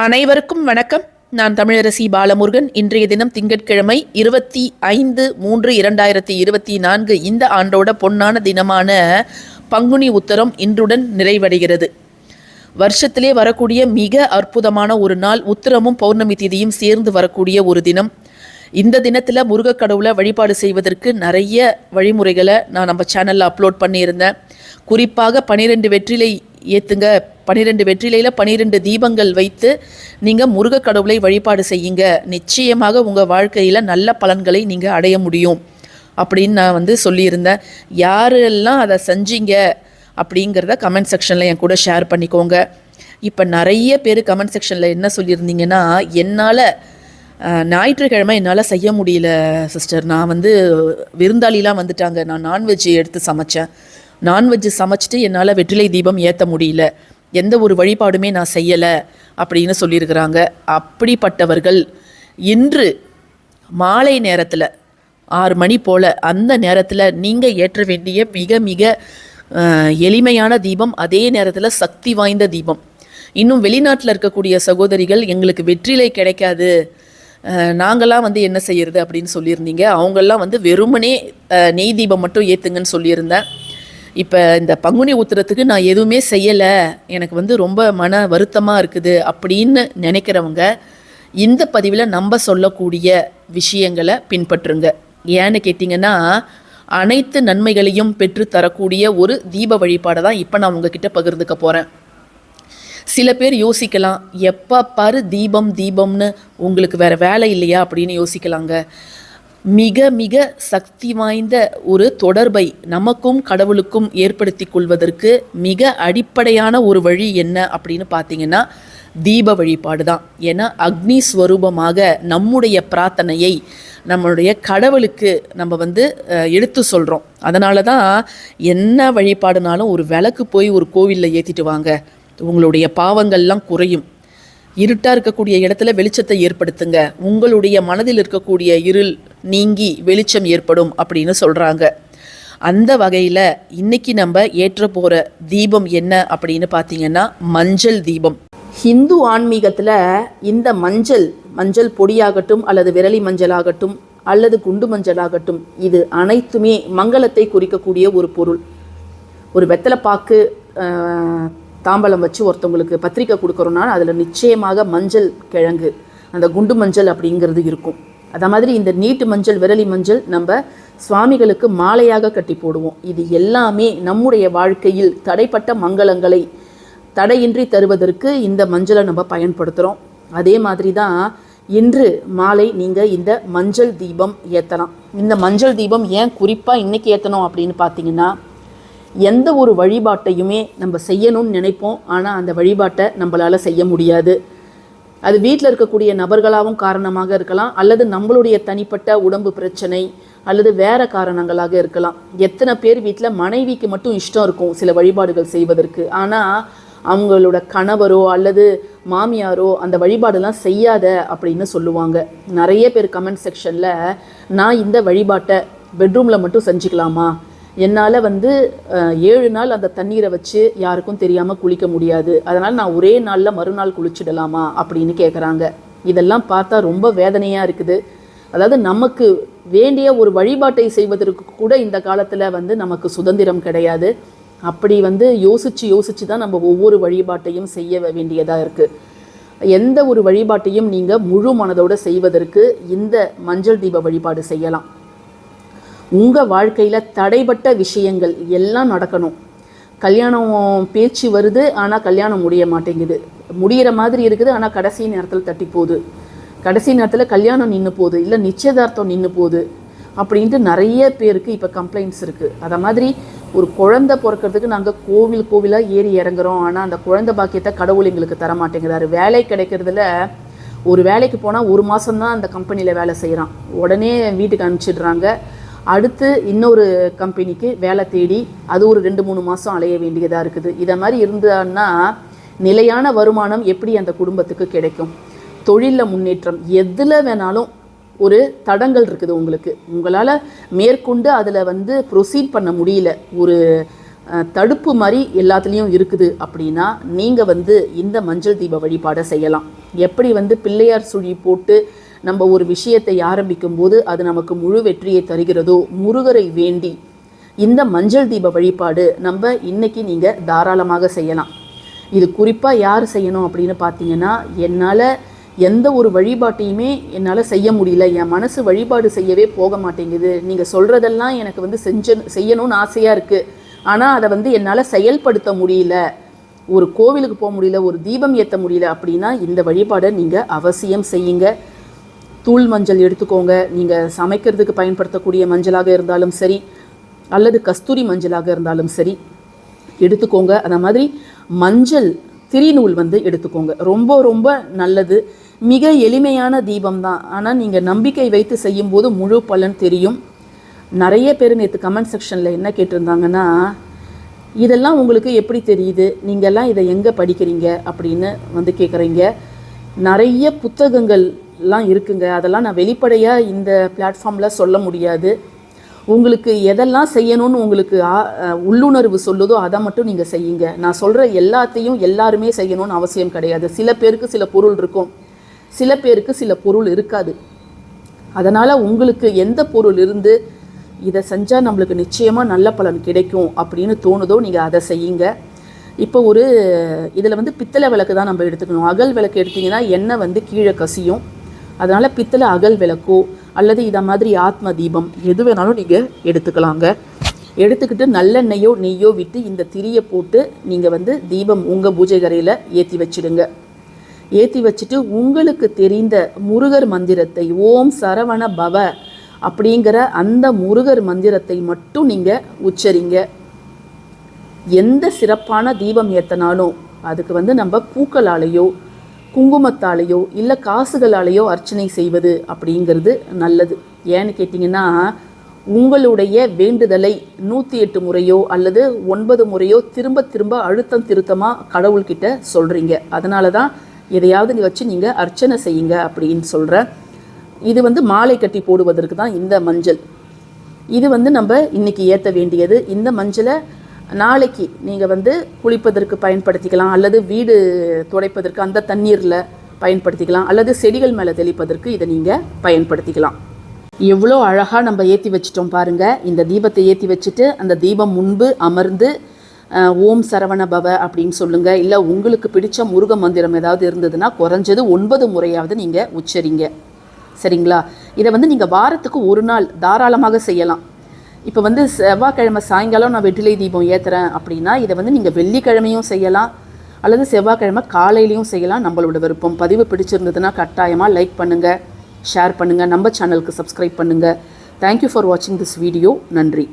அனைவருக்கும் வணக்கம். நான் தமிழரசி பாலமுருகன். இன்றைய தினம் திங்கட்கிழமை இருபத்தி ஐந்து மூன்று இரண்டாயிரத்தி இருபத்தி நான்கு இந்த ஆண்டோட பொன்னான தினமான பங்குனி உத்தரம் இன்றுடன் நிறைவடைகிறது. வருஷத்திலே வரக்கூடிய மிக அற்புதமான ஒரு நாள் உத்தரமும் பௌர்ணமி திதியும் சேர்ந்து வரக்கூடிய ஒரு தினம். இந்த தினத்தில் முருகக்கடவுளை வழிபாடு செய்வதற்கு நிறைய வழிமுறைகளை நான் நம்ம சேனலில் அப்லோட் பண்ணியிருந்தேன். குறிப்பாக பன்னிரெண்டு வெற்றிலை ஏற்றுங்க பன்னிரெண்டு வெற்றிலையில் பன்னிரெண்டு தீபங்கள் வைத்து நீங்கள் முருக கடவுளை வழிபாடு செய்யுங்க. நிச்சயமாக உங்கள் வாழ்க்கையில் நல்ல பலன்களை நீங்கள் அடைய முடியும். அப்படின்னு நான் வந்து சொல்லியிருந்தேன். யாரெல்லாம் அதை செஞ்சீங்க அப்படிங்கிறத கமெண்ட் செக்ஷனில் என் கூட ஷேர் பண்ணிக்கோங்க. இப்போ நிறைய பேர் கமெண்ட் செக்ஷனில் என்ன சொல்லியிருந்தீங்கன்னா என்னால் ஞாயிற்றுக்கிழமை என்னால் செய்ய முடியல சிஸ்டர் நான் வந்து விருந்தாளிலாம் வந்துட்டாங்க. நான் நான்வெஜ் எடுத்து சமைச்சேன். நான்வெஜ் சமைச்சிட்டு என்னால் வெற்றிலை தீபம் ஏற்ற முடியல. எந்த ஒரு வழிபாடுமே நான் செய்யலை அப்படின்னு சொல்லியிருக்கிறாங்க. அப்படிப்பட்டவர்கள் இன்று மாலை நேரத்தில் ஆறு மணி போல் அந்த நேரத்தில் நீங்கள் ஏற்ற வேண்டிய மிக மிக எளிமையான தீபம் அதே நேரத்தில் சக்தி வாய்ந்த தீபம். இன்னும் வெளிநாட்டில் இருக்கக்கூடிய சகோதரிகள் எங்களுக்கு வெற்றிலை கிடைக்காது. அஹ், நாங்களாம் வந்து என்ன செய்யறது அப்படின்னு சொல்லியிருந்தீங்க. அவங்கெல்லாம் வந்து வெறுமனே நெய் தீபம் மட்டும் ஏற்றுங்கன்னு சொல்லியிருந்தேன். இப்போ இந்த பங்குனி உத்திரத்துக்கு நான் எதுவுமே செய்யலை. எனக்கு வந்து ரொம்ப மன வருத்தமாக இருக்குது அப்படின்னு நினைக்கிறவங்க இந்த பதிவில் நம்ம சொல்லக்கூடிய விஷயங்களை பின்பற்றுங்க. ஏன்னு கேட்டிங்கன்னா அனைத்து நன்மைகளையும் பெற்று தரக்கூடிய ஒரு தீப வழிபாடை தான் இப்போ நான் உங்ககிட்ட பகிர்ந்துக்க போகிறேன் சில பேர் யோசிக்கலாம் எப்போ பாரு தீபம் தீபம்னு உங்களுக்கு வேறு வேலை இல்லையா அப்படின்னு யோசிக்கலாங்க. மிக மிக சக்தி வாய்ந்த ஒரு தொடர்பை நமக்கும் கடவுளுக்கும் ஏற்படுத்தி கொள்வதற்கு மிக அடிப்படையான ஒரு வழி என்ன அப்படின்னு பார்த்தீங்கன்னா தீப வழிபாடு தான். ஏன்னா அக்னி ஸ்வரூபமாக நம்முடைய பிரார்த்தனையை நம்மளுடைய கடவுளுக்கு நம்ம வந்து எடுத்து சொல்கிறோம் அதனால தான் என்ன வழிபாடுனாலும் ஒரு விளக்கு போய் ஒரு கோவிலில் ஏற்றிட்டு வாங்க. உங்களுடைய பாவங்கள்லாம் குறையும். இருட்டாக இருக்கக்கூடிய இடத்துல வெளிச்சத்தை ஏற்படுத்துங்க. உங்களுடைய மனதில் இருக்கக்கூடிய இருள் நீங்கி வெளிச்சம் ஏற்படும் அப்படின்னு சொல்கிறாங்க அந்த வகையில் இன்னைக்கு நம்ம ஏற்ற போகிற தீபம் என்ன அப்படின்னு பார்த்தீங்கன்னா மஞ்சள் தீபம். ஹிந்து ஆன்மீகத்தில் இந்த மஞ்சள் மஞ்சள் பொடியாகட்டும் அல்லது விரலி மஞ்சளாகட்டும் அல்லது குண்டு மஞ்சளாகட்டும் இது அனைத்துமே மங்களத்தை குறிக்கக்கூடிய ஒரு பொருள். ஒரு வெத்தலைப்பாக்கு தாம்பலம் வச்சு ஒருத்தவங்களுக்கு பத்திரிக்கை கொடுக்குறோன்னா அதில் நிச்சயமாக மஞ்சள் கிழங்கு அந்த குண்டு மஞ்சள் அப்படிங்கிறது இருக்கும். அதே மாதிரி இந்த நீட்டு மஞ்சள் விரலி மஞ்சள் நம்ம சுவாமிகளுக்கு மாலையாக கட்டி போடுவோம். இது எல்லாமே நம்முடைய வாழ்க்கையில் தடைப்பட்ட மங்களங்களை தடையின்றி தருவதற்கு இந்த மஞ்சளை நம்ம பயன்படுத்துகிறோம் அதே மாதிரி தான் இன்று மாலை நீங்கள் இந்த மஞ்சள் தீபம் ஏற்றலாம் இந்த மஞ்சள் தீபம் ஏன் குறிப்பாக இன்னைக்கு ஏற்றணும் அப்படின்னு பார்த்தீங்கன்னா எந்த ஒரு வழிபாட்டையுமே நம்ம செய்யணும்னு நினைப்போம். ஆனால் அந்த வழிபாட்டை நம்மளால் செய்ய முடியாது. அது வீட்டில் இருக்கக்கூடிய நபர்களாகவும் காரணமாக இருக்கலாம் அல்லது நம்மளுடைய தனிப்பட்ட உடம்பு பிரச்சனை அல்லது வேற காரணங்களாக இருக்கலாம். எத்தனை பேர் வீட்டில் மனைவிக்கு மட்டும் இஷ்டம் இருக்கும் சில வழிபாடுகள் செய்வதற்கு. ஆனால் அவங்களோட கணவரோ அல்லது மாமியாரோ அந்த வழிபாடெல்லாம் செய்யாத அப்படின்னு சொல்லுவாங்க. நிறைய பேர் கமெண்ட் செக்ஷனில் நான் இந்த வழிபாட்டை பெட்ரூமில் மட்டும் செஞ்சுக்கலாமா? என்னால் வந்து ஏழு நாள் அந்த தண்ணீரை வச்சு யாருக்கும் தெரியாமல் குளிக்க முடியாது. அதனால் நான் ஒரே நாளில் மறுநாள் குளிச்சிடலாமா அப்படின்னு கேட்குறாங்க இதெல்லாம் பார்த்தா ரொம்ப வேதனையாக இருக்குது. அதாவது நமக்கு வேண்டிய ஒரு வழிபாட்டை செய்வதற்கு கூட இந்த காலத்தில் வந்து நமக்கு சுதந்திரம் கிடையாது. அப்படி வந்து யோசித்து யோசித்து தான் நம்ம ஒவ்வொரு வழிபாட்டையும் செய்ய வேண்டியதாக இருக்குது எந்த ஒரு வழிபாட்டையும் நீங்கள் முழு மனதோடு செய்வதற்கு இந்த மஞ்சள் தீப வழிபாடு செய்யலாம். உங்கள் வாழ்க்கையில் தடைப்பட்ட விஷயங்கள் எல்லாம் நடக்கணும். கல்யாணம் பேச்சு வருது ஆனால் கல்யாணம் முடிய மாட்டேங்குது. முடியிற மாதிரி இருக்குது ஆனால் கடைசி நேரத்தில் தட்டி போகுது. கடைசி நேரத்தில் கல்யாணம் நின்று போகுது இல்லை நிச்சயதார்த்தம் நின்று போகுது அப்படின்ட்டு நிறைய பேருக்கு இப்போ கம்ப்ளைண்ட்ஸ் இருக்குது அதை மாதிரி ஒரு குழந்தை பிறக்கிறதுக்கு நாங்கள் கோவில் கோவிலாக ஏறி இறங்குறோம். ஆனால் அந்த குழந்தை பாக்கியத்தை கடவுள் எங்களுக்கு தர மாட்டேங்கிறாரு. வேலை கிடைக்கிறதுல ஒரு வேலைக்கு போனால் ஒரு மாதம்தான் அந்த கம்பெனியில் வேலை செய்கிறான் உடனே வீட்டுக்கு அனுப்பிச்சிடுறாங்க. அடுத்து இன்னொரு கம்பெனிக்கு வேலை தேடி அது ஒரு ரெண்டு மூணு மாதம் அலைய வேண்டியதாக இருக்குது. இதை மாதிரி இருந்தான்னா நிலையான வருமானம் எப்படி அந்த குடும்பத்துக்கு கிடைக்கும்? தொழிலில் முன்னேற்றம் எதில் வேணாலும் ஒரு தடங்கள் இருக்குது உங்களுக்கு. உங்களால் மேற்கொண்டு அதில் வந்து ப்ரொசீட் பண்ண முடியல. ஒரு தடுப்பு மாதிரி எல்லாத்துலேயும் இருக்குது அப்படின்னா நீங்கள் வந்து இந்த மஞ்சள் தீப வழிபாடை செய்யலாம். எப்படி வந்து பிள்ளையார் சுழி போட்டு நம்ம ஒரு விஷயத்தை ஆரம்பிக்கும் போது அது நமக்கு முழு வெற்றியை தருகிறதோ முருகரை வேண்டி. இந்த மஞ்சள் தீப வழிபாடு நம்ம இன்னைக்கு நீங்கள் தாராளமாக செய்யலாம். இது குறிப்பாக யார் செய்யணும் அப்படின்னு பார்த்தீங்கன்னா என்னால் எந்த ஒரு வழிபாட்டையுமே என்னால் செய்ய முடியல. என் மனசு வழிபாடு செய்யவே போக மாட்டேங்குது. நீங்கள் சொல்கிறதெல்லாம் எனக்கு வந்து செஞ்ச செய்யணும்னு ஆசையாக இருக்குது ஆனால் அதை வந்து என்னால் செயல்படுத்த முடியல. ஒரு கோவிலுக்கு போக முடியல ஒரு தீபம் ஏற்ற முடியல அப்படின்னா இந்த வழிபாடை நீங்கள் அவசியம் செய்யுங்க. தூள் மஞ்சள் எடுத்துக்கோங்க. நீங்கள் சமைக்கிறதுக்கு பயன்படுத்தக்கூடிய மஞ்சளாக இருந்தாலும் சரி அல்லது கஸ்தூரி மஞ்சளாக இருந்தாலும் சரி எடுத்துக்கோங்க. அந்த மாதிரி மஞ்சள் திரிநூல் வந்து எடுத்துக்கோங்க. ரொம்ப ரொம்ப நல்லது. மிக எளிமையான தீபம் தான். ஆனால் நீங்கள் நம்பிக்கை வைத்து செய்யும்போது முழு பலன் தெரியும். நிறைய பேர் நேற்று கமெண்ட் செக்ஷனில் என்ன கேட்டிருந்தாங்கன்னா இதெல்லாம் உங்களுக்கு எப்படி தெரியுது? நீங்கள்லாம் இதை எங்கே படிக்கிறீங்க? அப்படின்னு வந்து கேட்குறீங்க நிறைய புத்தகங்கள் எல்லாம் இருக்குங்க. அதெல்லாம் நான் வெளிப்படையாக இந்த பிளாட்ஃபார்மில் சொல்ல முடியாது. உங்களுக்கு எதெல்லாம் செய்யணும்னு உங்களுக்கு உள்ளுணர்வு சொல்லுதோ அதை மட்டும் நீங்கள் செய்யுங்க. நான் சொல்கிற எல்லாத்தையும் எல்லாருமே செய்யணும்னு அவசியம் கிடையாது. சில பேருக்கு சில பொருள் இருக்கும். சில பேருக்கு சில பொருள் இருக்காது. அதனால் உங்களுக்கு எந்த பொருள் இருந்து இதை செஞ்சால் நம்மளுக்கு நிச்சயமாக நல்ல பலன் கிடைக்கும் அப்படின்னு தோணுதோ நீங்கள் அதை செய்யுங்க. இப்போ ஒரு இதில் வந்து பித்தளை விளக்கு தான் நம்ம எடுத்துக்கணும். அகல் விளக்கு எடுத்தீங்கன்னா எண்ணெய் வந்து கீழே கசியும். அதனால் பித்தளை அகல் விளக்கோ அல்லது இதை மாதிரி ஆத்ம தீபம் எது வேணாலும் நீங்கள் எடுத்துக்கலாங்க. எடுத்துக்கிட்டு நல்லெண்ணெயோ நெய்யோ விட்டு இந்த திரியை போட்டு நீங்கள் வந்து தீபம் உங்கள் பூஜை கரையில் ஏற்றி வச்சிடுங்க. ஏற்றி வச்சுட்டு உங்களுக்கு தெரிந்த முருகர் மந்திரத்தை ஓம் சரவண பவ அப்படிங்கிற அந்த முருகர் மந்திரத்தை மட்டும் நீங்கள் உச்சரிங்க. எந்த சிறப்பான தீபம் ஏற்றினாலும் அதுக்கு வந்து நம்ம பூக்களாலேயோ குங்குமத்தாலேயோ இல்லை காசுகளாலேயோ அர்ச்சனை செய்வது அப்படிங்கிறது நல்லது. ஏன்னு கேட்டிங்கன்னா உங்களுடைய வேண்டுதலை நூற்றி எட்டு முறையோ அல்லது ஒன்பது முறையோ திரும்ப திரும்ப அழுத்தம் திருத்தமாக கடவுள்கிட்ட சொல்கிறீங்க அதனால தான் எதையாவது நீ வச்சு நீங்கள் அர்ச்சனை செய்யுங்க அப்படின்னு சொல்கிறேன் இது வந்து மாலை கட்டி போடுவதற்கு தான் இந்த மஞ்சள். இது வந்து நம்ம இன்றைக்கி ஏற்ற வேண்டியது. இந்த மஞ்சளை நாளைக்கு நீங்கள் வந்து குளிப்பதற்கு பயன்படுத்திக்கலாம் அல்லது வீடு துடைப்பதற்கு அந்த தண்ணீரில் பயன்படுத்திக்கலாம் அல்லது செடிகள் மேலே தெளிப்பதற்கு இதை நீங்கள் பயன்படுத்திக்கலாம். எவ்வளோ அழகாக நம்ம ஏற்றி வச்சிட்டோம் பாருங்கள் இந்த தீபத்தை ஏற்றி வச்சுட்டு அந்த தீபம் முன்பு அமர்ந்து ஓம் சரவண பவ அப்படின்னு சொல்லுங்கள் இல்லை உங்களுக்கு பிடிச்ச முருக மந்திரம் ஏதாவது இருந்ததுன்னா குறைஞ்சது ஒன்பது முறையாவது நீங்கள் உச்சரிங்க. சரிங்களா? இதை வந்து நீங்கள் வாரத்துக்கு ஒரு நாள் தாராளமாக செய்யலாம். இப்போ வந்து செவ்வாய்க்கிழமை சாயங்காலம் நான் வெற்றிலை தீபம் ஏற்றுறேன் அப்படின்னா இதை வந்து நீங்கள் வெள்ளிக்கிழமையும் செய்யலாம் அல்லது செவ்வாய்க்கிழமை காலையிலையும் செய்யலாம். நம்மளோட விருப்பம். பதிவு பிடிச்சிருந்ததுன்னா கட்டாயமாக லைக் பண்ணுங்கள் ஷேர் பண்ணுங்கள் நம்ம சேனலுக்கு சப்ஸ்கிரைப் பண்ணுங்கள் தேங்க்யூ ஃபார் வாட்சிங் திஸ் வீடியோ நன்றி.